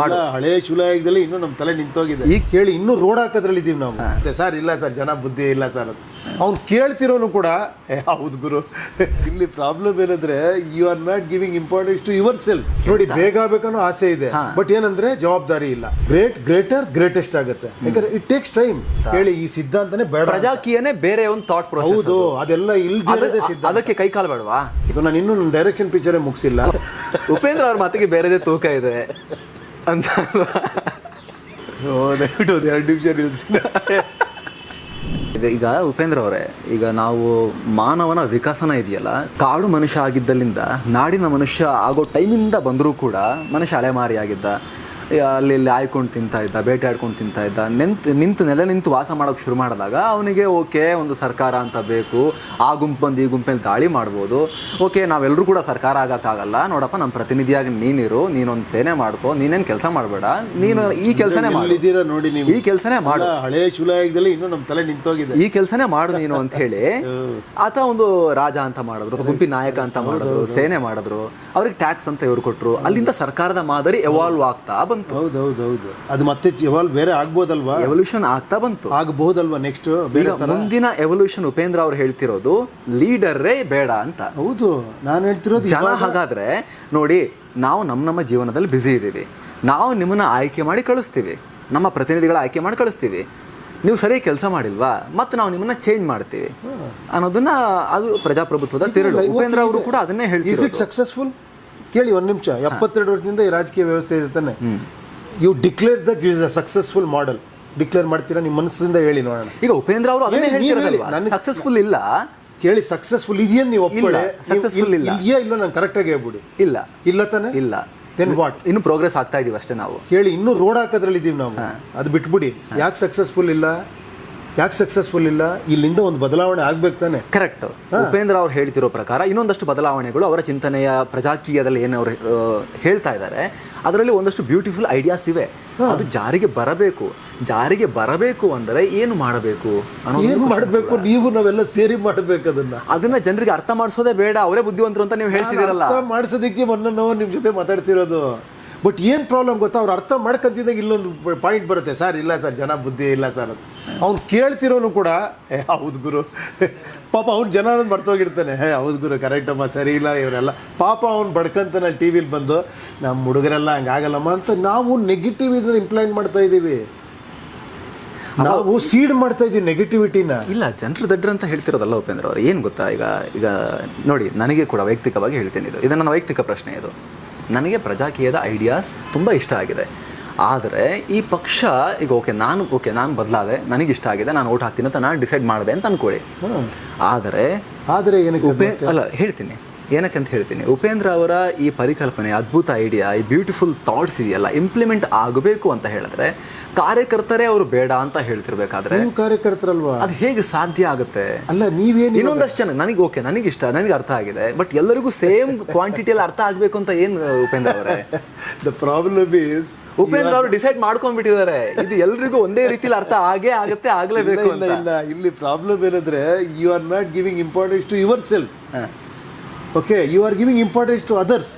ಇಲ್ಲ, ಹಳೆ ಶಿಲಾಯುಗದಲ್ಲಿ ಇನ್ನು ನಮ್ಮ ತಲೆ ನಿಂತೋಗಿದೆ. ಈಗ ಕೇಳಿ ಇನ್ನೂ ರೋಡ್ ಹಾಕೋದ್ರಲ್ಲಿ ಇದೀವಿ ನಾವು. ಮತ್ತೆ ಸರ್ ಇಲ್ಲ ಸರ್ ಜನ ಬುದ್ಧಿ ಇಲ್ಲ ಸರ್ ಅವ್ನು ಕೇಳ್ತಿರೋನು ಕೂಡ ಏ ಹೌದು ಗುರು. ಇಲ್ಲಿ ಪ್ರಾಬ್ಲಮ್ ಏನಂದ್ರೆ you are not giving importance to yourself ನೋಡಿ ಬೇಗ ಬೇಕನ್ನೋ ಆಸೆ ಇದೆ. ಬಟ್ ಏನಂದ್ರೆ ಜವಾಬ್ದಾರಿ ಇಲ್ಲ. ಗ್ರೇಟ್ ಗ್ರೇಟರ್ ಗ್ರೇಟೆಸ್ಟ್ ಆಗುತ್ತೆ. ಯಾಕಂದ್ರೆ ಇಟ್ ಟೇಕ್ಸ್ ಟೈಮ್ ಹೇಳಿ ಈ ಸಿದ್ಧಾಂತನೇ ಬೇಡ ಪ್ರಜಾಕೀಯನೇ ಬೇರೆ ಒಂದು ಥಾಟ್ ಪ್ರೊಸೆಸ್ ಹೌದು ಅದೆಲ್ಲ ಇಲ್ದಿರೋದೇ ಸಿದ್ಧಾಂತ. ಅದಕ್ಕೆ ಕೈ ಕಾಲು ಬೇಡವಾ? ಇದು ನಾನು ಇನ್ನೂ ನನ್ನ ಡೈರೆಕ್ಷನ್ ಪಿಕ್ಚರೇ ಮುಗಿಸಿಲ್ಲ. ಉಪೇಂದ್ರ ಅವ್ರ ಮಾತಿಗೆ ಬೇರೆದೇ ತೂಕ ಇದೆ. ಅಂತ ಓ ದಯವಿಟ್ಟು ಒಂದು ಎರಡು ನಿಮಿಷ ಇದು ಈಗ ಉಪೇಂದ್ರ ಅವರೇ ಈಗ ನಾವು ಮಾನವನ ವಿಕಸನ ಇದೆಯಲ್ಲ ಕಾಡು ಮನುಷ್ಯ ಆಗಿದ್ದಲ್ಲಿಂದ ನಾಡಿನ ಮನುಷ್ಯ ಆಗೋ ಟೈಮಿಂದ ಬಂದರೂ ಕೂಡ ಮನುಷ್ಯ ಅಲೆಮಾರಿ ಆಗಿದ್ದ ಅಲ್ಲಿ ಇಲ್ಲಿ ಆಯ್ಕೊಂಡು ತಿಂತಾ ಇದ್ದ ಬೇಟೆಯಾಡ್ಕೊಂಡು ತಿಂತಾ ಇದ್ದ ನಿಂತು ನಿಂತು ನೆಲೆ ನಿಂತು ವಾಸ ಮಾಡೋಕೆ ಶುರು ಮಾಡಿದಾಗ ಅವನಿಗೆ ಓಕೆ ಒಂದು ಸರ್ಕಾರ ಅಂತ ಬೇಕು ಆ ಗುಂಪು ಬಂದು ಈ ಗುಂಪಲ್ಲಿ ದಾಳಿ ಮಾಡ್ಬೋದು. ಓಕೆ ನಾವೆಲ್ಲರೂ ಕೂಡ ಸರ್ಕಾರ ಆಗೋಕ್ಕಾಗಲ್ಲ. ನೋಡಪ್ಪ ನಮ್ಮ ಪ್ರತಿನಿಧಿಯಾಗಿ ನೀನಿರು ನೀನೊಂದು ಸೇನೆ ಮಾಡ್ಕೋ ನೀನೇನು ಕೆಲಸ ಮಾಡಬೇಡ. ನೀನು ಈ ಕೆಲಸನೇ ಮಾಡು. ಎಲ್ಲಿದ್ದೀರಾ ನೋಡಿ ನೀವು. ಈ ಕೆಲಸನೇ ಮಾಡು. ಹಳೆ ಚುಲಾಯದಲ್ಲಿ ಇನ್ನೂ ನಮ್ಮ ತಲೆ ನಿಂತೋಗಿದೆ. ಈ ಕೆಲಸನೇ ಮಾಡು ನೀನು ಅಂತ ಹೇಳಿ ಆತ ಒಂದು ರಾಜ ಅಂತ ಮಾಡಿದ್ರು ಗುಂಪಿ ನಾಯಕ ಅಂತ ಮಾಡಿದ್ರು ಸೇನೆ ಮಾಡಿದ್ರು. ಅವ್ರಿಗೆ ಟ್ಯಾಕ್ಸ್ ಅಂತ ಇವ್ರು ಕೊಟ್ಟರು ಅಲ್ಲಿಂದ ಸರ್ಕಾರದ ಮಾದರಿ ಎವಾಲ್ವ್ ಆಗ್ತಾ ಬಂತು. ಹೌದು ಹೌದು ಹೌದು. ಅದು ಮತ್ತೆ ಬೇರೆ ಆಗ್ಬೋದಲ್ವಾ? ಎವಲ್ಯೂಷನ್ ಆಗ್ತಾ ಬಂತು. ಆಗಬಹುದಲ್ವಾ ನೆಕ್ಸ್ಟ್ ಬೇರೆ ತರ? ಮುಂದಿನ ಎವಲ್ಯೂಷನ್ ಉಪೇಂದ್ರ ಅವ್ರು ಹೇಳ್ತಿರೋದು ಲೀಡರೇ ಬೇಡ ಅಂತ. ಹೌದು. ನಾನು ಹೇಳ್ತಿರೋದು ಜನ ಹಾಗಾದ್ರೆ ನೋಡಿ ನಾವು ನಮ್ಮ ನಮ್ಮ ಜೀವನದಲ್ಲಿ ಬ್ಯುಸಿ ಇದ್ದೀವಿ. ನಾವು ನಿಮ್ಮನ್ನ ಆಯ್ಕೆ ಮಾಡಿ ಕಳಿಸ್ತೀವಿ. ನಮ್ಮ ಪ್ರತಿನಿಧಿಗಳ ಆಯ್ಕೆ ಮಾಡಿ ಕಳಿಸ್ತೀವಿ. ನೀವು ಸರಿ ಕೆಲಸ ಮಾಡಿಲ್ವಾ? ಮತ್ತೆ ನಾವು ನಿಮ್ಮನ್ನ ಚೇಂಜ್ ಮಾಡ್ತೀವಿ. ಅನ್ನೋದನ್ನ ಅದು ಪ್ರಜಾಪ್ರಭುತ್ವದ ತಿರುಳು. ಉಪೇಂದ್ರ ಅವರು ಕೂಡ ಅದನ್ನೇ ಹೇಳ್ತೀವಿ ಸಕ್ಸಸ್ಫುಲ್ ಕೇಳಿ ಒಂದ್ ನಿಮಿಷ. ಎಪ್ಪತ್ತೆರಡು ವರ್ಷದಿಂದ ಈ ರಾಜಕೀಯ ವ್ಯವಸ್ಥೆ ಇದೆ ತಾನೆ. You declare that is a successful model declare ಮಾಡ್ತೀರಾ? ನಿಮ್ಮ ಮನಸ್ಸಿಂದ ಹೇಳಿ ನೋಡೋಣ. ಈಗ ಉಪೇಂದ್ರ ಅವರು ಅದನ್ನೇ ಹೇಳಿ, ನೀವು ಹೇಳ್ತಿರೋದಲ್ವಾ ಹೇಳಿ. ನನಗೆ- ಸಕ್ಸಸ್ಫುಲ್ ಇಲ್ಲ. ಕೇಳಿ ಸಕ್ಸಸ್ಫುಲ್ ಇದೆಯೇನು ನೀವು ಒಪ್ಕೊಳ್ಳಿ ಇಲ್ಲ, successful ಇಲ್ಲ. ಇದೆಯಾ ಇಲ್ಲ ನಾನು ಕರೆಕ್ಟಾಗಿ ಹೇಳ್ಬಿಡಿ. ಇಲ್ಲ. ಇಲ್ಲ ತಾನೆ? ಇಲ್ಲ. ದೆನ್ ವಾಟ್ ಇನ್ನು ಪ್ರೋಗ್ರೆಸ್ ಆಗ್ತಾ ಇದೀವಿ ಅಷ್ಟೇ ನಾವು. ಕೇಳಿ ಇನ್ನೂ ರೋಡ್ ಹಾಕೋದ್ರಲ್ಲಿ ಇದೀವಿ ನಾವು. ಅದು ಬಿಟ್ಬಿಡಿ. ಯಾಕೆ ಸಕ್ಸಸ್ಫುಲ್ ಇಲ್ಲ? ಯಾಕೆ ಸಕ್ಸಸ್ಫುಲ್ ಇಲ್ಲ? ಇಲ್ಲಿಂದ ಒಂದು ಬದಲಾವಣೆ ಆಗ್ಬೇಕು ತಾನೆ. ಕರೆಕ್ಟ್ ಉಪೇಂದ್ರ ಅವ್ರು ಹೇಳ್ತಿರೋ ಪ್ರಕಾರ ಇನ್ನೊಂದಷ್ಟು ಬದಲಾವಣೆಗಳು ಅವರ ಚಿಂತನೆಯ ಪ್ರಜಾಕೀಯದಲ್ಲಿ ಏನು ಅವರು ಹೇಳ್ತಾ ಇದ್ದಾರೆ ಅದರಲ್ಲಿ ಒಂದಷ್ಟು ಬ್ಯೂಟಿಫುಲ್ ಐಡಿಯಾಸ್ ಇವೆ. ಅದು ಜಾರಿಗೆ ಬರಬೇಕು. ಜಾರಿಗೆ ಬರಬೇಕು ಅಂದರೆ ಏನು ಮಾಡಬೇಕು ಏನು ಮಾಡಬೇಕು? ನೀವು ನಾವೆಲ್ಲ ಸೇರಿ ಮಾಡಬೇಕು ಅದನ್ನ. ಅದನ್ನ ಜನರಿಗೆ ಅರ್ಥ ಮಾಡಿಸೋದೇ ಬೇಡ. ಅವರೇ ಬುದ್ಧಿವಂತರು ಅಂತ ನೀವು ಹೇಳ್ತಿದ್ದೀರಲ್ಲ. ಮಾಡಿಸೋದಕ್ಕೆ ಮೊನ್ನೆ ನಾವು ನಿಮ್ಮ ಜೊತೆ ಮಾತಾಡ್ತಿರೋದು. ಬಟ್ ಏನು ಪ್ರಾಬ್ಲಮ್ ಗೊತ್ತಾ? ಅವ್ರು ಅರ್ಥ ಮಾಡ್ಕೊಂತಿದ್ದಾಗ ಇಲ್ಲೊಂದು ಪಾಯಿಂಟ್ ಬರುತ್ತೆ. ಸರ್, ಇಲ್ಲ ಸರ್, ಜನ ಬುದ್ಧಿ ಇಲ್ಲ ಸರ್ ಅವ್ನು ಕೇಳ್ತಿರೋನು ಕೂಡ, ಏ, ಹೌದು ಗುರು. ಪಾಪ ಅವ್ನು ಜನ ಮರ್ತೋಗಿರ್ತಾನೆ. ಹೇ ಹೌದು ಗುರು ಕರೆಕ್ಟಮ್ಮ ಸರಿ ಇಲ್ಲ ಇವರೆಲ್ಲ. ಪಾಪ ಅವ್ನು ಬಡ್ಕಂತಾನೆ ಟಿ ವಿಲಿ ಬಂದು ನಮ್ಮ ಹುಡುಗರೆಲ್ಲ ಹಂಗಾಗಲ್ಲಮ್ಮ ಅಂತ ನಾವು ನೆಗೆಟಿವ್ ಇದನ್ನ ಇಂಪ್ಲೈಂಟ್ ಮಾಡ್ತಾ ಇದ್ದೀವಿ. ನಾವು ಸೀಡ್ ಮಾಡ್ತಾ ಇದ್ದೀವಿ ನೆಗೆಟಿವಿಟಿನ ಇಲ್ಲ, ಜನರು ದಡ್ರ ಅಂತ ಹೇಳ್ತಿರೋದಲ್ಲ ಉಪೇಂದ್ರ ಅವ್ರು, ಏನು ಗೊತ್ತಾ? ಈಗ ಈಗ ನೋಡಿ, ನನಗೆ ಕೂಡ ವೈಯಕ್ತಿಕವಾಗಿ ಹೇಳ್ತೇನೆ ಇದು. ಇದನ್ನು ವೈಯಕ್ತಿಕ ಪ್ರಶ್ನೆ ಇದು. ನನಗೆ ಪ್ರಜಾಕೀಯದ ಐಡಿಯಾಸ್ ತುಂಬ ಇಷ್ಟ ಆಗಿದೆ. ಆದರೆ ಈ ಪಕ್ಷ ಈಗ ಓಕೆ ನಾನು ಓಕೆ ನಾನು ಬದಲಾದೆ ನನಗೆ ಇಷ್ಟ ಆಗಿದೆ ನಾನು ಓಟ್ ಹಾಕ್ತೀನಿ ಅಂತ ನಾನು ಡಿಸೈಡ್ ಮಾಡಿದೆ ಅಂತ ಅನ್ಕೊಳ್ಳಿ ಆದರೆ ಆದರೆ ಏನಕ್ಕೆ ಉಪೇ ಅಲ್ಲ ಹೇಳ್ತೀನಿ. ಏನಕ್ಕೆ ಅಂತ ಹೇಳ್ತೀನಿ. ಉಪೇಂದ್ರ ಅವರ ಈ ಪರಿಕಲ್ಪನೆ ಅದ್ಭುತ ಐಡಿಯಾ ಈ ಬ್ಯೂಟಿಫುಲ್ ಥಾಟ್ಸ್ ಇದೆಯಲ್ಲ ಇಂಪ್ಲಿಮೆಂಟ್ ಆಗಬೇಕು ಅಂತ ಹೇಳಿದ್ರೆ ಕಾರ್ಯಕರ್ತರೇ ಅವರು ಬೇಡ ಅಂತ ಹೇಳ್ತಿರ್ಬೇಕಾದ್ರೆ ಕಾರ್ಯಕರ್ತರಲ್ವಾ? ಅದು ಹೇಗೆ ಸಾಧ್ಯ ಆಗುತ್ತೆ? ಅಲ್ಲ ನೀವೇನು ಇನ್ನೊಂದಷ್ಟು ಜನ ನನಗೆ ಓಕೆ ನನಗೆ ಇಷ್ಟ ನನಗೆ ಅರ್ಥ ಆಗಿದೆ. ಬಟ್ ಎಲ್ಲರಿಗೂ ಸೇಮ್ ಕ್ವಾಂಟಿಟಿಯಲ್ಲಿ ಅರ್ಥ ಆಗ್ಬೇಕು ಅಂತ ಏನು ಉಪೇಂದ್ರ ಅವರೇ? ದ ಪ್ರಾಬ್ಲಮ್ ಈಸ್ ಉಪೇಂದ್ರ ಅವರು ಡಿಸೈಡ್ ಮಾಡ್ಕೊಂಡ್ಬಿಟ್ಟಿದ್ದಾರೆ. ಇದು ಎಲ್ರಿಗೂ ಒಂದೇ ರೀತಿಲಿ ಅರ್ಥ ಆಗೇ ಆಗುತ್ತೆ ಆಗ್ಲೇಬೇಕು ಇಲ್ಲ ಅಂತ. ಇಲ್ಲ. ಇಲ್ಲಿ ಪ್ರಾಬ್ಲಮ್ ಏನಂದ್ರೆ you are not giving importance to yourself okay you are giving importance to others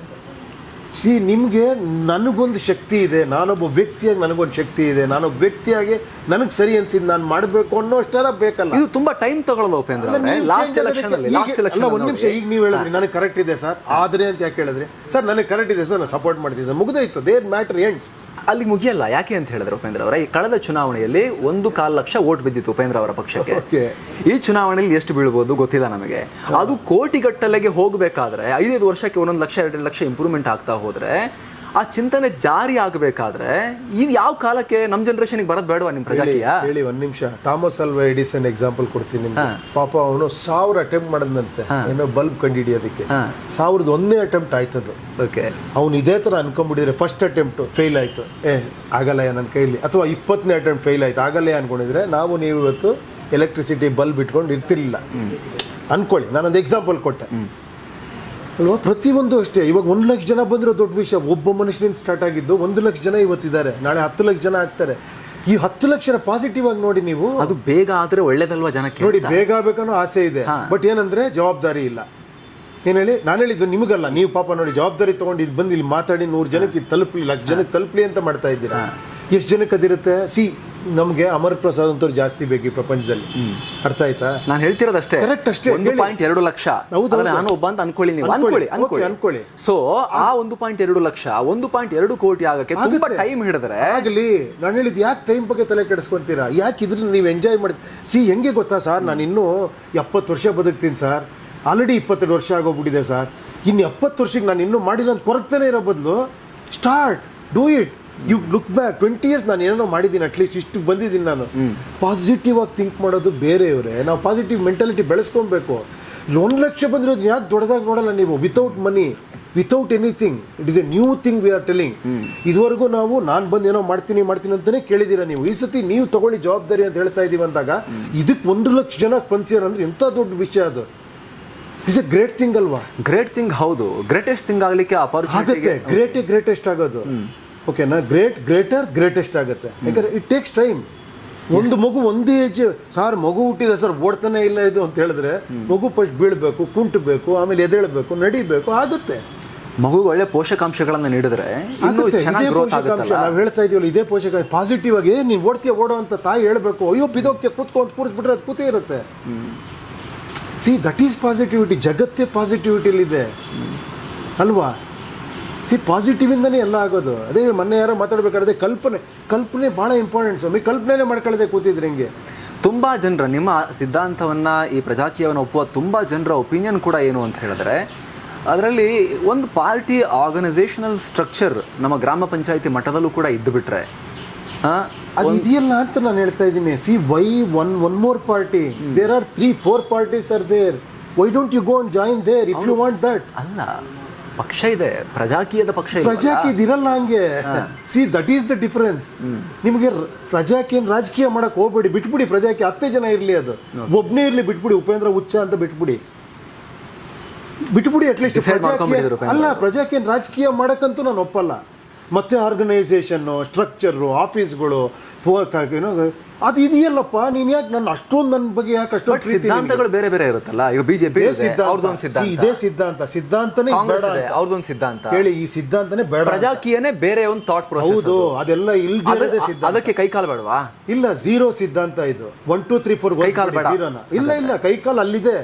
see ನಿಮಗೆ ನನಗೊಂದು ಶಕ್ತಿ ಇದೆ ನಾನೊಬ್ಬ ವ್ಯಕ್ತಿಯಾಗಿ ನನಗೊಂದು ಶಕ್ತಿ ಇದೆ ನಾನೊಬ್ಬ ವ್ಯಕ್ತಿಯಾಗಿ ನನಗೆ ಸರಿ ಅನ್ಸಿದ್ದು ನಾನು ಮಾಡಬೇಕು ಅನ್ನೋ ಅಷ್ಟರ ಬೇಕಲ್ಲ. ಇದು ತುಂಬಾ ಟೈಮ್ ತಗೊಳ್ಳಲ್ಲ ಉಪೇಂದ್ರ ಲಾಸ್ಟ್ ಎಲೆಕ್ಷನ್ ಒಂದು ನಿಮಿಷ ಈಗ ನೀವು ಹೇಳಿದ್ರಿ ನನಗೆ ಕರೆಕ್ಟ್ ಇದೆ ಸರ್ ಆದ್ರೆ ಅಂತ ಯಾಕೆ ಹೇಳಿದ್ರಿ? ಸರ್ ನನಗೆ ಕರೆಕ್ಟ್ ಇದೆ ಸರ್ ನಾನು ಸಪೋರ್ಟ್ ಮಾಡ್ತಿದ್ದೆ. ಮುಗ್ದೋಯ್ತು ದೇರ್ ಮ್ಯಾಟರ್ ಎಂಡ್ಸ್ ಅಲ್ಲಿ ಮುಗಿಯಲ್ಲ. ಯಾಕೆ ಅಂತ ಹೇಳಿದ್ರೆ ಉಪೇಂದ್ರ ಅವರ ಈ ಕಳೆದ ಚುನಾವಣೆಯಲ್ಲಿ ಒಂದು ಕಾಲು ಲಕ್ಷ ಓಟ್ ಬಿದ್ದಿತ್ತು ಉಪೇಂದ್ರ ಅವರ ಪಕ್ಷಕ್ಕೆ. ಈ ಚುನಾವಣೆಯಲ್ಲಿ ಎಷ್ಟು ಬೀಳ್ಬೋದು ಗೊತ್ತಿಲ್ಲ ನಮಗೆ. ಅದು ಕೋಟಿಗಟ್ಟಲೆಗೆ ಹೋಗಬೇಕಾದ್ರೆ ಐದೈದು ವರ್ಷಕ್ಕೆ ಒಂದೊಂದು ಲಕ್ಷ ಎರಡು ಲಕ್ಷ ಇಂಪ್ರೂವ್ಮೆಂಟ್ ಆಗ್ತಾ ಹೋದ್ರೆ ಆ ಚಿಂತನೆ ಜಾರಿ ಆಗಬೇಕಾದ್ರೆ ಇದು ಯಾವ ಕಾಲಕ್ಕೆ ನಮ್ಮ ಜನರೇಷನ್ಗೆ ಬರೋದು ಬೇಡವಾ ನಿಮ್ಮ ಪ್ರಜಾಕೀಯ? ಹೇಳಿ ಒಂದ್ ನಿಮಿಷ. ಥಾಮಸ್ ಅಲ್ವಾ ಎಡಿಸನ್ ಎಕ್ಸಾಂಪಲ್ ಕೊಡ್ತೀನಿ ನಿಮ್ಗೆ. ಪಾಪ ಅವನು ಸಾವಿರ ಅಟೆಂಪ್ಟ್ ಮಾಡಿದಂತೆ ಏನೋ ಬಲ್ಬ್ ಕಂಡು ಕಂಡುಹಿಡಿಯೋದಕ್ಕೆ ಸಾವಿರದ ಒಂದನೇ ಅಟೆಂಪ್ಟ್ ಆಯ್ತದು. ಓಕೆ. ಅವ್ನು ಇದೇ ತರ ಅನ್ಕೊಂಡ್ಬಿಟ್ಟಿದ್ರೆ ಫಸ್ಟ್ ಅಟೆಂಪ್ಟ್ ಫೇಲ್ ಆಯ್ತು. ಏ ಆಗಲ್ಲ ನನ್ನ ಕೈಲಿ. ಅಥವಾ ಇಪ್ಪತ್ತನೇ ಅಟೆಂಪ್ಟ್ ಫೇಲ್ ಆಯ್ತು. ಆಗಲ್ಲ ಅನ್ಕೊಂಡಿದ್ರೆ ನಾವು ನೀವು ಇವತ್ತು ಎಲೆಕ್ಟ್ರಿಸಿಟಿ ಬಲ್ಬ್ ಇಟ್ಕೊಂಡು ಇರ್ತಿರ್ಲಿಲ್ಲ. ಅನ್ಕೊಳ್ಳಿ. ನಾನೊಂದು ಎಕ್ಸಾಂಪಲ್ ಕೊಟ್ಟೆ. ಅಲ್ವಾ? ಪ್ರತಿಯೊಂದು ಅಷ್ಟೇ. ಇವಾಗ ಒಂದು ಲಕ್ಷ ಜನ ಬಂದಿರೋ ದೊಡ್ಡ ವಿಷಯ. ಒಬ್ಬ ಮನುಷ್ಯನಿಂದ ಸ್ಟಾರ್ಟ್ ಆಗಿದ್ದು ಒಂದು ಲಕ್ಷ ಜನ ಇವತ್ತಿದ್ದಾರೆ. ನಾಳೆ ಹತ್ತು ಲಕ್ಷ ಜನ ಆಗ್ತಾರೆ. ಈ ಹತ್ತು ಲಕ್ಷನ ಪಾಸಿಟಿವ್ ಆಗಿ ನೋಡಿ ನೀವು ಅದು ಬೇಗ ಆದರೆ ಒಳ್ಳೇದಲ್ವಾ ಜನಕ್ಕೆ ನೋಡಿ ಬೇಗ ಆಗಬೇಕನ್ನೋ ಆಸೆ ಇದೆ. ಬಟ್ ಏನಂದ್ರೆ ಜವಾಬ್ದಾರಿ ಇಲ್ಲ. ಏನು ಹೇಳಿ ನಾನು ಹೇಳಿದ್ದು ನಿಮಗಲ್ಲ. ನೀವು ಪಾಪ ನೋಡಿ ಜವಾಬ್ದಾರಿ ತೊಗೊಂಡು ಇದು ಬಂದು ಇಲ್ಲಿ ಮಾತಾಡಿ ನೂರು ಜನಕ್ಕೆ ತಲುಪಲಿ ಲಕ್ಷ ಜನಕ್ಕೆ ತಲುಪಲಿ ಅಂತ ಮಾಡ್ತಾ ಇದ್ದೀರಾ? ಎಷ್ಟು ಜನಕ್ಕೆ ಅದಿರುತ್ತೆ? ಸಿ ನಮಗೆ ಅಮರ್ ಪ್ರಸಾದ್ ಅಂತವ್ರು ಜಾಸ್ತಿ ಬೇಕು ಈ ಪ್ರಪಂಚದಲ್ಲಿ. ಅರ್ಥ ಆಯ್ತಾ? ನಾನು ಹೇಳ್ತಿರೋದಷ್ಟೇ. ಕರೆಕ್ಟ್ ಅಷ್ಟೇ, ಒಂದು. ಪಾಯಿಂಟ್ ಎರಡು ಲಕ್ಷ. ಹೌದು, ನಾನು ಒಬ್ಬ ಅಂತ ಅನ್ಕೊಳ್ಳಿ ನೀವು. ಅನ್ಕೊಳ್ಳಿ, ಅನ್ಕೊಳ್ಳಿ ಅನ್ಕೊಳ್ಳಿ. ಸೊ ಆ ಒಂದು ಪಾಯಿಂಟ್ ಎರಡು ಲಕ್ಷ ಒಂದು ಪಾಯಿಂಟ್ ಎರಡು ಕೋಟಿ ಆಗಕ್ಕೆ ತುಂಬಾ ಟೈಮ್ ಹಿಡಿದ್ರೆ ಆಗಲಿ. ನಾನು ಹೇಳಿದ್ ಯಾಕೆ ಟೈಮ್ ಬಗ್ಗೆ ತಲೆ ಕೆಡಿಸ್ಕೊಂತೀರಾ? ಯಾಕೆ ಇದ್ರಲ್ಲಿ ನೀವು ಎಂಜಾಯ್ ಮಾಡಿ ಸಿ ಹೆಂಗೆ ಗೊತ್ತಾ ಸರ್? ನಾನು ಇನ್ನೂ ಎಪ್ಪತ್ತು ವರ್ಷ ಬದುಕ್ತೀನಿ ಸರ್. ಆಲ್ರೆಡಿ ಇಪ್ಪತ್ತೆರಡು ವರ್ಷ ಆಗೋಗ್ಬಿಟ್ಟಿದೆ ಸರ್. ಇನ್ನು ಎಪ್ಪತ್ತು ವರ್ಷಕ್ಕೆ ನಾನು ಇನ್ನೂ ಮಾಡಿಲ್ಲ ಅಂತ ಕೊರಗ್ತಾನೆ ಇರೋ ಬದಲು start do it you look back twenty years ನಾನು ಏನೋ ಮಾಡಿದ್ದೀನಿ ಅಟ್ಲೀಸ್ಟ್ ಇಷ್ಟು ಬಂದಿದ್ದೀನಿ ನಾನು. ಪಾಸಿಟಿವ್ ಆಗಿ ಥಿಂಕ್ ಮಾಡೋದು ಬೇರೆಯವರೇ. ನಾವು ಪಾಸಿಟಿವ್ ಮೆಂಟಾಲಿಟಿ ಬೆಳೆಸ್ಕೊಬೇಕು. ಒಂದು ಲಕ್ಷ ಬಂದಿರೋದು ಯಾಕೆ ದೊಡ್ಡದಾಗಿ ನೋಡಲ್ಲ ನೀವು? Without money without anything it is a new thing we are telling ಇದುವರೆಗೂ ನಾವು ನಾನು ಬಂದು ಏನೋ ಮಾಡ್ತೀನಿ ಮಾಡ್ತೀನಿ ಅಂತಲೇ ಕೇಳಿದ್ದೀರಾ ನೀವು. ಈ ಸತಿ ನೀವು ತಗೊಳ್ಳಿ ಜವಾಬ್ದಾರಿ ಅಂತ ಹೇಳ್ತಾ ಇದ್ದೀವಿ ಅಂದಾಗ ಇದಕ್ಕೆ ಒಂದು ಲಕ್ಷ ಜನ ಸ್ಪಂದಿಸ್ಯಾರ ಅಂದ್ರೆ ಎಂಥ ದೊಡ್ಡ ವಿಷಯ ಅದು? ಇಸ್ ಎ ಗ್ರೇಟ್ ಥಿಂಗ್ ಅಲ್ವಾ? ಗ್ರೇಟ್ ಥಿಂಗ್ ಹೌದು. ಗ್ರೇಟೆಸ್ಟ್ ಥಿಂಗ್ ಆಗಲಿಕ್ಕೆ ಆಗುತ್ತೆ. ಅಪರ್ಚುನಿಟಿ ಗ್ರೇಟ್ ಗ್ರೇಟೆಸ್ಟ್ ಆಗೋದು. ಓಕೆನಾ ಗ್ರೇಟ್ ಗ್ರೇಟರ್ ಗ್ರೇಟೆಸ್ಟ್ ಆಗುತ್ತೆ. ಯಾಕಂದರೆ ಇಟ್ ಟೇಕ್ಸ್ ಟೈಮ್ ಒಂದು ಮಗು ಒಂದೇ ಏಜ್ ಸಾರ್ ಮಗು ಹುಟ್ಟಿದೆ ಸರ್ ಓಡ್ತಾನೆ ಇಲ್ಲ ಇದು ಅಂತ ಹೇಳಿದ್ರೆ ಮಗು ಫಸ್ಟ್ ಬೀಳ್ಬೇಕು ಕುಂಟಬೇಕು ಆಮೇಲೆ ಎದೇಳಬೇಕು ನಡಿಬೇಕು ಆಗುತ್ತೆ. ಮಗು ಒಳ್ಳೆ ಪೋಷಕಾಂಶಗಳನ್ನು ನೀಡಿದ್ರೆ ನಾವು ಹೇಳ್ತಾ ಇದೀವಲ್ಲ ಇದೇ ಪೋಷಕ ಪಾಸಿಟಿವ್ ಆಗಿ ನೀನು ಓಡ್ತೀಯ ಓಡೋ ಅಂತ ತಾಯಿ ಹೇಳ್ಬೇಕು. ಅಯ್ಯೋ ಬಿದೋಗ್ತೀಯ ಕೂತ್ಕೊಂಡು ಕೂರಿಸ್ಬಿಟ್ರೆ ಅದು ಕೂತೇ ಇರುತ್ತೆ. ಸಿ ದಟ್ ಈಸ್ ಪಾಸಿಟಿವಿಟಿ ಜಗತ್ತೇ ಪಾಸಿಟಿವಿಟಿಲಿದೆ ಅಲ್ವಾ? ಸಿ ಪಾಸಿಟಿವ್ ಇಂದನೇ ಎಲ್ಲ ಆಗೋದು. ಅದೇ ಮೊನ್ನೆ ಯಾರೋ ಮಾತಾಡ್ಬೇಕಾದ್ರೆ ಕಲ್ಪನೆ ಕಲ್ಪನೆ ಭಾಳ ಇಂಪಾರ್ಟೆಂಟ್ ಸ್ವಾಮಿ. ಕಲ್ಪನೆನೇ ಮಾಡ್ಕೊಳ್ಳದೆ ಕೂತಿದ್ರೆ ಹಿಂಗೆ. ತುಂಬ ಜನರ ನಿಮ್ಮ ಸಿದ್ಧಾಂತವನ್ನು ಈ ಪ್ರಜಾಕೀಯವನ್ನು ಒಪ್ಪುವ ತುಂಬ ಜನರ ಒಪಿನಿಯನ್ ಕೂಡ ಏನು ಅಂತ ಹೇಳಿದ್ರೆ ಅದರಲ್ಲಿ ಒಂದು ಪಾರ್ಟಿ ಆರ್ಗನೈಸೇಷನಲ್ ಸ್ಟ್ರಕ್ಚರ್ ನಮ್ಮ ಗ್ರಾಮ ಪಂಚಾಯತಿ ಮಟ್ಟದಲ್ಲೂ ಕೂಡ ಇದ್ದು ಬಿಟ್ರೆ ಅದು ಇದೆಯಲ್ಲ ಅಂತ ನಾನು ಹೇಳ್ತಾ ಇದ್ದೀನಿ. See why one one more party there are three four parties are there why don't you go and join there if you want that ಅಲ್ಲ. ಪಕ್ಷ ಇದೆ ಪ್ರಜಾಕೀಯದ ಪಕ್ಷ ಪ್ರಜಾಕಿ ಇದಿರಲ್ಲ ಹಂಗೆ see that is the difference ನಿಮಗೆ ಪ್ರಜಾಕೀಯ ರಾಜಕೀಯ ಮಾಡಕ್ ಹೋಗ್ಬೇಡಿ ಬಿಟ್ಬಿಡಿ ಪ್ರಜಾಕಿ ಹತ್ತೇ ಜನ ಇರ್ಲಿ ಅದು. ಒಬ್ನೇ ಇರ್ಲಿ ಬಿಟ್ಬಿಡಿ. ಉಪೇಂದ್ರ ಹುಚ್ಚ ಅಂತ ಬಿಟ್ಬಿಡಿ. ಬಿಟ್ಬಿಡಿ ಅಟ್ಲೀಸ್ಟ್ ಅಲ್ಲ ಪ್ರಜಾಕೀಯ ರಾಜಕೀಯ ಮಾಡಕ್ಕಂತೂ ನಾನು ಒಪ್ಪಲ್ಲ. ಮತ್ತೆ ಆರ್ಗನೈಸೇಷನ್ ಸ್ಟ್ರಕ್ಚರು ಆಫೀಸ್ಗಳು ಏನೋ ಅದು ಇದೆಯಲ್ಲಪ್ಪ ನೀನ್ ಯಾಕೆ ನನ್ನ ಅಷ್ಟೊಂದು ನನ್ನ ಬಗ್ಗೆ ಯಾಕೆ ಬಟ್ ಅಷ್ಟೊಂದು ಪ್ರೀತಿ ನಿನಗೆ? ಸಿದ್ಧಾಂತಗಳು ಬೇರೆ ಬೇರೆ ಇರುತ್ತಲ್ಲ ಈಗ ಬಿಜೆಪಿ ಇದೇ ಸಿದ್ಧಾಂತ. ಅವ್ರದ್ದೊಂದು ಸಿದ್ಧಾಂತ. ಇದೇ ಸಿದ್ಧಾಂತ. ಸಿದ್ಧಾಂತನೇ ಕಾಂಗ್ರೆಸ್ ಬೇಡ ಇದೆ ಅಂತ. ಅವ್ರದ್ದೊಂದು ಸಿದ್ಧಾಂತ. ಹೇಳಿ ಈ ಸಿದ್ಧಾಂತನೇ ಬೇಡ ಅಂತ. ಪ್ರಜಾಕೀಯನೇ ಬೇರೆ ಒಂದು ಥಾಟ್ ಪ್ರೊಸೆಸ್ ಹೌದು ಅದೆಲ್ಲ ಇಲ್ದಿರೋದೇ ಸಿದ್ಧಾಂತ. ಅದಕ್ಕೆ ಕೈಕಾಲು ಬೇಡವಾ? ಇಲ್ಲ ಝೀರೋ ಸಿದ್ಧಾಂತ ಇದು. ಒನ್ ಟೂ ತ್ರೀ ಫೋರ್ ಕೈಕಾಲ್ ಬೇಡ. ಇಲ್ಲ ಇಲ್ಲ ಕೈಕಾಲ್ ಅಲ್ಲಿದೆ.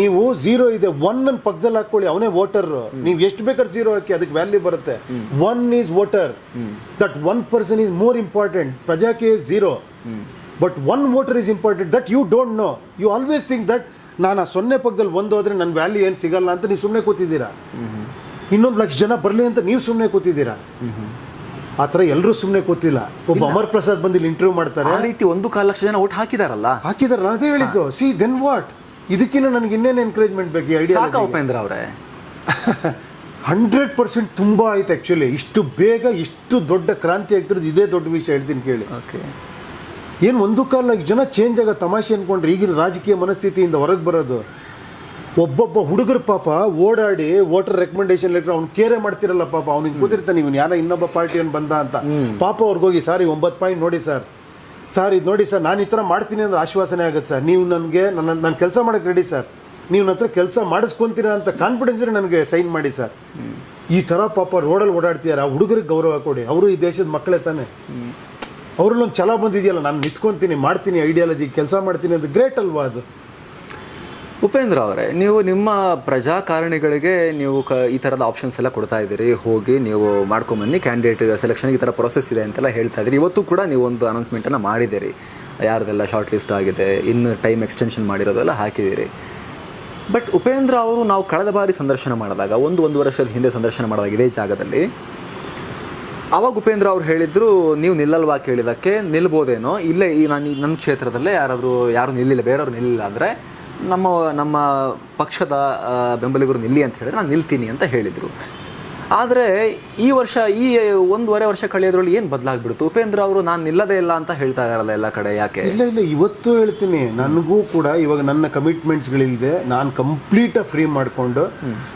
ನೀವು ಝೀರೋ ಇದೆ ಒನ್ ಅನ್ ಪಕ್ಕದಲ್ಲಿ ಹಾಕೊಳ್ಳಿ ಅವನೇ ವೋಟರ್ ನೀವು ಎಷ್ಟು ಬೇಕಾದ್ರೆ ಝೀರೋ ಹಾಕಿ ಅದಕ್ಕೆ ವ್ಯಾಲ್ಯೂ ಬರುತ್ತೆ. One is voter that one person is more important ಪ್ರಜಾಕೆ is zero but one voter is important that you don't know you always think that ನಾನು ಆ ಸೊನ್ನೆ ಪಕ್ಕದಲ್ಲಿ ಒಂದು ಹೋದ್ರೆ ನನ್ನ ವ್ಯಾಲ್ಯೂ ಏನು ಸಿಗಲ್ಲ ಅಂತ ನೀವು ಸುಮ್ಮನೆ ಕೂತಿದ್ದೀರಾ? ಇನ್ನೊಂದು ಲಕ್ಷ ಜನ ಬರಲಿ ಅಂತ ನೀವು ಸುಮ್ಮನೆ ಕೂತಿದ್ದೀರಾ? ಆ ಥರ ಎಲ್ಲರೂ ಸುಮ್ಮನೆ ಕೂತಿಲ್ಲ. ಒಬ್ಬ ಅಮರ್ ಪ್ರಸಾದ್ ಬಂದು ಇಲ್ಲಿ ಇಂಟರ್ವ್ಯೂ ಮಾಡ್ತಾರೆ. ಆ ರೀತಿ ಒಂದು ಕಾಲು ಲಕ್ಷ ಜನ ಓಟ್ ಹಾಕಿದಾರಲ್ಲ? ಹಾಕಿದಾರಲ್ಲ ಅದೇ ಹೇಳಿದ್ದು. ಸಿ ದೆನ್ ವಾಟ್ ಇದಕ್ಕಿಂತ ನನಗೆ ಇನ್ನೇನು ಎನ್ಕರೇಜ್ಮೆಂಟ್ ಬೇಕು ಐಡಿಯಾ ಸಾಕ ಉಪೇಂದ್ರ ಅವರೇ? ಹಂಡ್ರೆಡ್ ಪರ್ಸೆಂಟ್ ತುಂಬ ಆಯ್ತು ಆ್ಯಕ್ಚುಲಿ ಇಷ್ಟು ಬೇಗ ಇಷ್ಟು ದೊಡ್ಡ ಕ್ರಾಂತಿ ಆಗ್ತಿರೋದು ಇದೇ ದೊಡ್ಡ ವಿಷಯ ಹೇಳ್ತೀನಿ ಕೇಳಿ. ಓಕೆ ಏನು ಒಂದು ಕಾಲ ಜನ ಚೇಂಜ್ ಆಗೋ ತಮಾಷೆ ಅನ್ಕೊಂಡ್ರೆ ಈಗಿನ ರಾಜಕೀಯ ಮನಸ್ಥಿತಿಯಿಂದ ಹೊರಗೆ ಬರೋದು. ಒಬ್ಬೊಬ್ಬ ಹುಡುಗರು ಪಾಪ ಓಡಾಡಿ ವೋಟರ್ ರೆಕಮೆಂಡೇಶನ್ ಲೆಟರ್ ಅವ್ನು ಕೇರೆ ಮಾಡ್ತಿರಲ್ಲ ಪಾಪ. ಅವ್ನಿಗೆ ಕೂತಿರ್ತಾನೆ ಇವನು ಯಾರ ಇನ್ನೊಬ್ಬ ಪಾರ್ಟಿಯನ್ನು ಬಂದ ಅಂತ. ಪಾಪ ಅವ್ರಿಗೋಗಿ ಸಾರಿ ಒಂಬತ್ತು ಪಾಯಿಂಟ್ ನೋಡಿ ಸರ್ ಸರ್, ಇದು ನೋಡಿ ಸರ್, ನಾನು ಈ ಥರ ಮಾಡ್ತೀನಿ ಅಂದ್ರೆ ಆಶ್ವಾಸನೆ ಆಗುತ್ತೆ ಸರ್. ನೀವು ನನಗೆ, ನನ್ನ, ನಾನು ಕೆಲಸ ಮಾಡೋಕ್ಕೆ ರೆಡಿ ಸರ್. ನೀವು ನನ್ನ ಹತ್ರ ಕೆಲಸ ಮಾಡಿಸ್ಕೊಂತೀರಾ ಅಂತ ಕಾನ್ಫಿಡೆನ್ಸ್ ನನಗೆ ಸೈನ್ ಮಾಡಿ ಸರ್. ಈ ಥರ ಪಾಪ ರೋಡಲ್ಲಿ ಓಡಾಡ್ತಿದ್ದಾರೆ ಆ ಹುಡುಗರಿಗೆ ಗೌರವ ಕೊಡಿ. ಅವರು ಈ ದೇಶದ ಮಕ್ಕಳೇ ತಾನೆ. ಅವ್ರಲ್ಲೊಂದು ಛಲ ಬಂದಿದೆಯಲ್ಲ, ನಾನು ನಿಂತ್ಕೊಂತೀನಿ, ಮಾಡ್ತೀನಿ ಐಡಿಯಾಲಜಿ ಕೆಲಸ ಮಾಡ್ತೀನಿ ಅಂತ ಗ್ರೇಟ್ ಅಲ್ವಾ ಅದು? ಉಪೇಂದ್ರ ಅವರೇ, ನೀವು ನಿಮ್ಮ ಪ್ರಜಾಕಾರಣಿಗಳಿಗೆ ನೀವು ಕ, ಈ ಥರದ ಆಪ್ಷನ್ಸ್ ಎಲ್ಲ ಕೊಡ್ತಾ ಇದ್ದೀರಿ, ಹೋಗಿ ನೀವು ಮಾಡ್ಕೊಂಬನ್ನಿ ಕ್ಯಾಂಡಿಡೇಟ್ ಸೆಲೆಕ್ಷನ್ ಈ ಥರ ಪ್ರೊಸೆಸ್ ಇದೆ ಅಂತೆಲ್ಲ ಹೇಳ್ತಾ ಇದ್ದೀರಿ. ಇವತ್ತು ಕೂಡ ನೀವು ಒಂದು ಅನೌನ್ಸ್ಮೆಂಟನ್ನು ಮಾಡಿದ್ದೀರಿ. ಯಾರ್ದೆಲ್ಲ ಶಾರ್ಟ್ ಲಿಸ್ಟ್ ಆಗಿದೆ ಇನ್ನು ಟೈಮ್ ಎಕ್ಸ್ಟೆನ್ಷನ್ ಮಾಡಿರೋದೆಲ್ಲ ಹಾಕಿದ್ದೀರಿ. ಬಟ್ ಉಪೇಂದ್ರ ಅವರು ನಾವು ಕಳೆದ ಬಾರಿ ಸಂದರ್ಶನ ಮಾಡಿದಾಗ, ಒಂದು ಒಂದು ವರ್ಷದ ಹಿಂದೆ ಸಂದರ್ಶನ ಮಾಡಿದಾಗ ಇದೇ ಜಾಗದಲ್ಲಿ, ಅವಾಗ ಉಪೇಂದ್ರ ಅವ್ರು ಹೇಳಿದ್ರು, ನೀವು ನಿಲ್ಲಲ್ವಾ ಕೇಳಿದಕ್ಕೆ? ನಿಲ್ಬೋದೇನೋ? ಇಲ್ಲೇ ಈ ನಾನು ನನ್ನ ಕ್ಷೇತ್ರದಲ್ಲೇ ಯಾರಾದರೂ, ಯಾರು ನಿಲ್ಲಿಲ್ಲ, ಬೇರೆಯವ್ರು ನಿಲ್ಲಿಲ್ಲ ಅಂದರೆ ನಮ್ಮ ನಮ್ಮ ಪಕ್ಷದ ಬೆಂಬಲಿಗರು ನಿಲ್ಲಿ ಅಂತ ಹೇಳಿದ್ರೆ ನಾನು ನಿಲ್ತೀನಿ ಅಂತ ಹೇಳಿದರು. ಆದರೆ ಈ ವರ್ಷ ಈ ಒಂದೂವರೆ ವರ್ಷ ಕಳೆಯೋದ್ರಲ್ಲಿ ಏನು ಬದಲಾಗ್ಬಿಡ್ತು? ಉಪೇಂದ್ರ ಅವರು ನಾನು ನಿಲ್ಲದೇ ಇಲ್ಲ ಅಂತ ಹೇಳ್ತಾ ಇದಾರಲ್ಲ ಎಲ್ಲ ಕಡೆ ಯಾಕೆ? ಇಲ್ಲ ಇಲ್ಲ ಇವತ್ತು ಹೇಳ್ತೀನಿ. ನನಗೂ ಕೂಡ ಇವಾಗ ನನ್ನ ಕಮಿಟ್ಮೆಂಟ್ಸ್ಗಳಿಲ್ಲದೆ ನಾನು ಕಂಪ್ಲೀಟಾಗಿ ಫ್ರೀ ಮಾಡಿಕೊಂಡು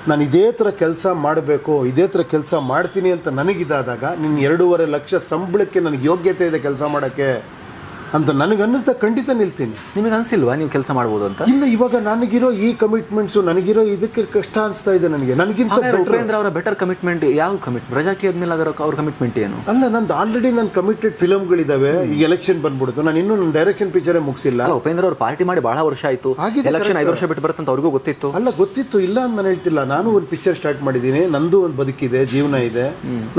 ನಾನು ಇದೇ ಥರ ಕೆಲಸ ಮಾಡಬೇಕು ಇದೇ ಥರ ಕೆಲಸ ಮಾಡ್ತೀನಿ ಅಂತ ನನಗಿದಾದಾಗ ನಿನ್ನ ಎರಡೂವರೆ ಲಕ್ಷ ಸಂಬಳಕ್ಕೆ ನನಗೆ ಯೋಗ್ಯತೆ ಇದೆ ಕೆಲಸ ಮಾಡೋಕ್ಕೆ. ಅಂತ ನನಗೆ ಅನ್ನಿಸ್ದ ಖಂಡಿತ ನಿಲ್ತೀನಿ. ನಿಮಗೆ ಅನ್ಸಿಲ್ವಾ ನೀವು ಕೆಲಸ ಮಾಡ್ಬೋದು ಅಂತ? ಇಲ್ಲ ಇವಾಗ ನನಗಿರೋ ಈ ಕಮಿಟ್ಮೆಂಟ್ಸು ನನಗಿರೋ ಇದಕ್ಕೆ ಕಷ್ಟ ಅನಿಸ್ತಾ ಇದೆ ನನಗೆ. ನನಗಿಂತ ಉಪೇಂದ್ರ ಅವರ ಬೆಟರ್ ಕಮಿಟ್ಮೆಂಟ್ ಯಾವ ಕಮಿಟ್ ರಜಾಕಿ ಆದ್ಮೇಲೆ ಆಗಿರೋ ಅವ್ರ ಕಮಿಟ್ಮೆಂಟ್ ಏನು? ಅಲ್ಲ ನಂದು ಆಲ್ರೆಡಿ ನನ್ನ ಕಮಿಟೆಡ್ ಫಿಲಮ್ಗಳಿದ್ದಾವೆ ಈಗ ಎಲೆಕ್ಷನ್ ಬಂದ್ಬಿಡ್ತು ನಾನು ಇನ್ನೂ ನನ್ನ ಡೈರೆಕ್ಷನ್ ಪಿಕ್ಚರೇ ಮುಗಿಸಿಲ್ಲ. ಉಪೇಂದ್ರ ಅವ್ರು ಪಾರ್ಟಿ ಮಾಡಿ ಬಹಳ ವರ್ಷ ಆಯ್ತು. ಎಲೆಕ್ಷನ್ ಐದು ವರ್ಷ ಬಿಟ್ಟು ಬರುತ್ತಂತ ಅವ್ರಿಗೂ ಗೊತ್ತಿತ್ತು. ಅಲ್ಲ ಗೊತ್ತಿತ್ತು. ಇಲ್ಲ ಅಂತ ನಾನು ಹೇಳ್ತಿಲ್ಲ. ನಾನು ಒಂದು ಪಿಕ್ಚರ್ ಸ್ಟಾರ್ಟ್ ಮಾಡಿದ್ದೀನಿ. ನಂದು ಒಂದು ಬದುಕಿದೆ ಜೀವನ ಇದೆ.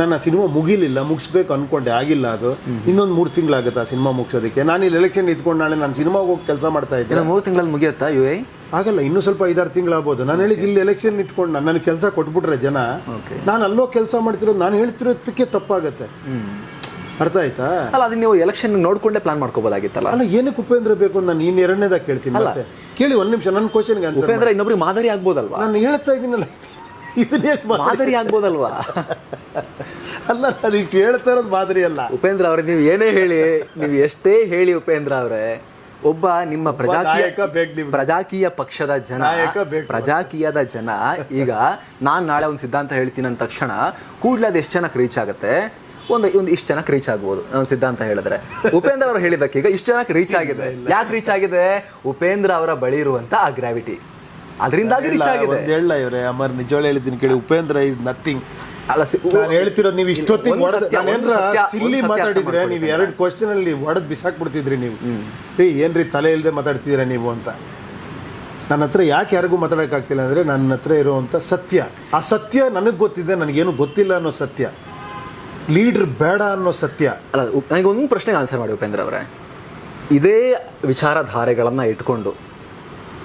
ನಾನು ಆ ಸಿನಿಮಾ ಮುಗಿಲಿಲ್ಲ. ಮುಗಿಸ್ಬೇಕು ಅನ್ಕೊಂಡೆ. ಆಗಿಲ್ಲ ಅದು. ಇನ್ನೊಂದು ಮೂರು ತಿಂಗಳಾಗುತ್ತೆ ಆ ಸಿನಿಮಾ ಮುಗಿಸೋದಕ್ಕೆ. ನಾನು ಇಲ್ಲಿ ಎಲೆಕ್ಷನ್ ನಿಂತ್ಕೊಂಡು ನಾಳೆ ನಾನು ಸಿನಿಮಾಗೆ ಹೋಗಿ ಕೆಲಸ ಮಾಡ್ತಾ ಇದ್ದೀನಿ ಮೂರು ತಿಂಗಳಲ್ಲಿ ಮುಗಿಯುತ್ತಾ ಯು ಐ ಆಗಲ್ಲ ಇನ್ನೂ ಸ್ವಲ್ಪ ಐದಾರು ತಿಂಗಳಾಗ್ಬೋದು. ನಾನು ಹೇಳಿದ್ದು ಇಲ್ಲಿ ಎಲೆಕ್ಷನ್ ನಿಂತ್ಕೊಂಡು ನಾನು ನನಗೆ ಕೆಲಸ ಕೊಟ್ಬಿಟ್ರೆ ಜನ. ನಾನು ಅಲ್ಲೋ ಕೆಲಸ ಮಾಡ್ತಿರೋದು ನಾನು ಹೇಳ್ತಿರೋದಕ್ಕೆ ತಪ್ಪಾಗುತ್ತೆ. ಅರ್ಥ ಆಯ್ತಾ? ಅಲ್ಲ ಅದನ್ನ ನೀವು ಎಲೆಕ್ಷನ್ ನೋಡ್ಕೊಂಡೇ ಪ್ಲಾನ್ ಮಾಡ್ಕೋಬೋದಾಗಿತ್ತಲ್ಲ? ಅಲ್ಲ ಏನಕ್ಕೆ ಉಪೇಂದ್ರ ಬೇಕು ಅಂತ ನಾನು ಇನ್ನು ಎರಡನೇದಾಗ ಕೇಳ್ತೀನಿ ಮತ್ತೆ. ಕೇಳಿ ಒಂದ್ ನಿಮಿಷ ನನ್ನ ಕ್ವಶನ್ಗೆ ಉಪೇಂದ್ರ ಇನ್ನೊಬ್ರಿಗೆ ಮಾದರಿ ಆಗ್ಬೋದಲ್ವಾ? ನಾನು ಹೇಳ್ತಾ ಇದ್ದೀನಲ್ಲ. ಇದನ್ನ ಮಾದರಿ ಆಗ್ಬೋದಲ್ವಾ? ಅಲ್ಲ ನಾನು ಇಷ್ಟು ಹೇಳ್ತಾ ಇರೋದು ಮಾದರಿ ಅಲ್ಲ. ಉಪೇಂದ್ರ ಅವ್ರೆ ನೀವು ಏನೇ ಹೇಳಿ ನೀವು ಎಷ್ಟೇ ಹೇಳಿ ಉಪೇಂದ್ರ ಅವರೇ ಒಬ್ಬ ನಿಮ್ಮ ಪ್ರಜಾಕೀಯ ಪ್ರಜಾಕೀಯ ಪಕ್ಷದ ಜನ ಪ್ರಜಾಕೀಯದ ಜನ ಈಗ ನಾನ್ ನಾಳೆ ಒಂದು ಸಿದ್ಧಾಂತ ಹೇಳ್ತೀನಿ ಅಂದ ತಕ್ಷಣ ಕೂಡಲೇ ಅದು ಎಷ್ಟು ಜನಕ್ಕೆ ರೀಚ್ ಆಗುತ್ತೆ? ಒಂದು ಒಂದು ಇಷ್ಟು ಜನಕ್ಕೆ ರೀಚ್ ಆಗ್ಬೋದು ಒಂದು ಸಿದ್ಧಾಂತ ಹೇಳಿದ್ರೆ. ಉಪೇಂದ್ರ ಅವರು ಹೇಳಿದಕ್ಕೆ ಈಗ ಇಷ್ಟು ಜನಕ್ಕೆ ರೀಚ್ ಆಗಿದೆ. ಯಾಕೆ ರೀಚ್ ಆಗಿದೆ? ಉಪೇಂದ್ರ ಅವರ ಬಳಿ ಇರುವಂತ ಆ ಗ್ರಾವಿಟಿ ಅದರಿಂದಾಗಿ ರೀಚ್ ಆಗಿದೆ. ಹೇಳ ಇವ್ರೆ ಅಮರ್ ನಿಜವಾಳ ಹೇಳಿದ್ದೀನಿ ಕೇಳಿ ಉಪೇಂದ್ರ ಇಸ್ ನಥಿಂಗ್ ಅಲ್ಲ ನಾನು ಹೇಳ್ತಿರೋದು ನೀವು ಇಷ್ಟೊತ್ತಿಗೆ ಒಂದು ಹೊಡೆದ ಸತ್ಯ, ನಾನು ಏನ್ರ ಸಿಲ್ಲಿ ಮಾತಾಡಿದ್ರೆ ನೀವು. ಎರಡು ಕ್ವಶನ್ ಅಲ್ಲಿ ಹೊಡೆದ್ ಬಿಸಾಕ್ಬಿಡ್ತಿದ್ರಿ ನೀವು. ರೀ ಏನ್ರಿ ತಲೆ ಇಲ್ಲದೆ ಮಾತಾಡ್ತಿದ್ದೀರಾ ನೀವು ಅಂತ. ನನ್ನ ಹತ್ರ ಯಾಕೆ ಯಾರಿಗೂ ಮಾತಾಡೋಕ್ಕಾಗ್ತಿಲ್ಲ ಅಂದರೆ ನನ್ನ ಹತ್ರ ಇರುವಂಥ ಸತ್ಯ. ಆ ಸತ್ಯ ನನಗೆ ಗೊತ್ತಿದೆ ನನಗೇನು ಗೊತ್ತಿಲ್ಲ ಅನ್ನೋ ಸತ್ಯ. ಲೀಡ್ರ್ ಬೇಡ ಅನ್ನೋ ಸತ್ಯ. ಅಲ್ಲ ಉಪ್- ನನಗೆ ಒಂದು ಪ್ರಶ್ನೆಗೆ ಆನ್ಸರ್ ಮಾಡಿ ಉಪೇಂದ್ರ ಅವರೇ. ಇದೇ ವಿಚಾರಧಾರೆಗಳನ್ನ ಇಟ್ಕೊಂಡು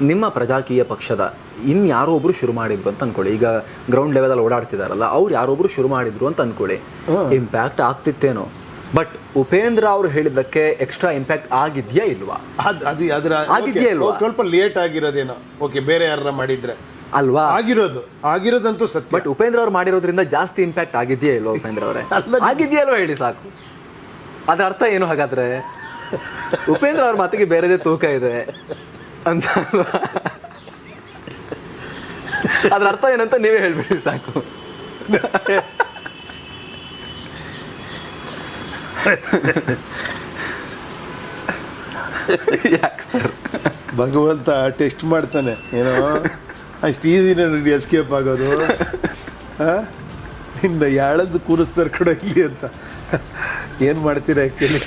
ನಿಮ್ಮ ಪ್ರಜಾಕೀಯ ಪಕ್ಷದ ಇನ್ಯಾರೋ ಒಬ್ರು ಶುರು ಮಾಡಿದ್ರು ಅಂತ ಅನ್ಕೊಳ್ಳಿ. ಈಗ ಗ್ರೌಂಡ್ ಲೆವೆಲ್ ಓಡಾಡ್ತಿದಾರಲ್ಲ ಅವ್ರು ಯಾರೊಬ್ರು ಶುರು ಮಾಡಿದ್ರು ಅಂತ ಅನ್ಕೊಳ್ಳಿ. ಇಂಪ್ಯಾಕ್ಟ್ ಆಗ್ತಿತ್ತೇನೋ. ಬಟ್ ಉಪೇಂದ್ರ ಅವರು ಹೇಳಿದ್ದಕ್ಕೆ ಎಕ್ಸ್ಟ್ರಾ ಇಂಪ್ಯಾಕ್ಟ್ ಆಗಿದ್ಯಾ ಇಲ್ವಾ? ಅದು ಅದರ ಆಗಿದ್ಯಾ ಇಲ್ವಾ? ಸ್ವಲ್ಪ ಲೇಟ್ ಆಗಿರೋದೇನೋ. ಓಕೆ ಬೇರೆ ಯಾರ ಮಾಡಿದ್ರೆ. ಅಲ್ವಾ? ಆಗಿರೋದು. ಆಗಿರೋದಂತೂ ಸತ್ಯ. ಬಟ್ ಉಪೇಂದ್ರ ಅವ್ರು ಮಾಡಿರೋದ್ರಿಂದ ಜಾಸ್ತಿ ಇಂಪ್ಯಾಕ್ಟ್ ಆಗಿದೆಯಾ ಇಲ್ವಾ ಉಪೇಂದ್ರ ಅವರೇ? ಆಗಿದ್ಯಾ ಅಲ್ವಾ ಹೇಳಿ ಸಾಕು. ಅದರ ಅರ್ಥ ಏನು ಹಾಗಾದ್ರೆ? ಉಪೇಂದ್ರ ಅವ್ರ ಮಾತಿಗೆ ಬೇರೆದೇ ತೂಕ ಇದೆ. ಅಂತ. ಅದ್ರ ಅರ್ಥ ಏನಂತ ನೀವೇ ಹೇಳ್ಬಿಡಿ, ಸಾಕು. ಭಗವಂತ ಟೆಸ್ಟ್ ಮಾಡ್ತಾನೆ, ಏನೋ? ಅಷ್ಟು ಈಸಿ ನನಗೆ ಎಸ್ಕೇಪ್ ಆಗೋದು? ಇನ್ನು ಯಾಳದ್ದು ಕೂರಿಸ್ತಾರೆ ಕಡೆ ಇಲ್ಲಿ ಅಂತ. ಏನು ಮಾಡ್ತೀರಾ ಆ್ಯಕ್ಚುಲಿ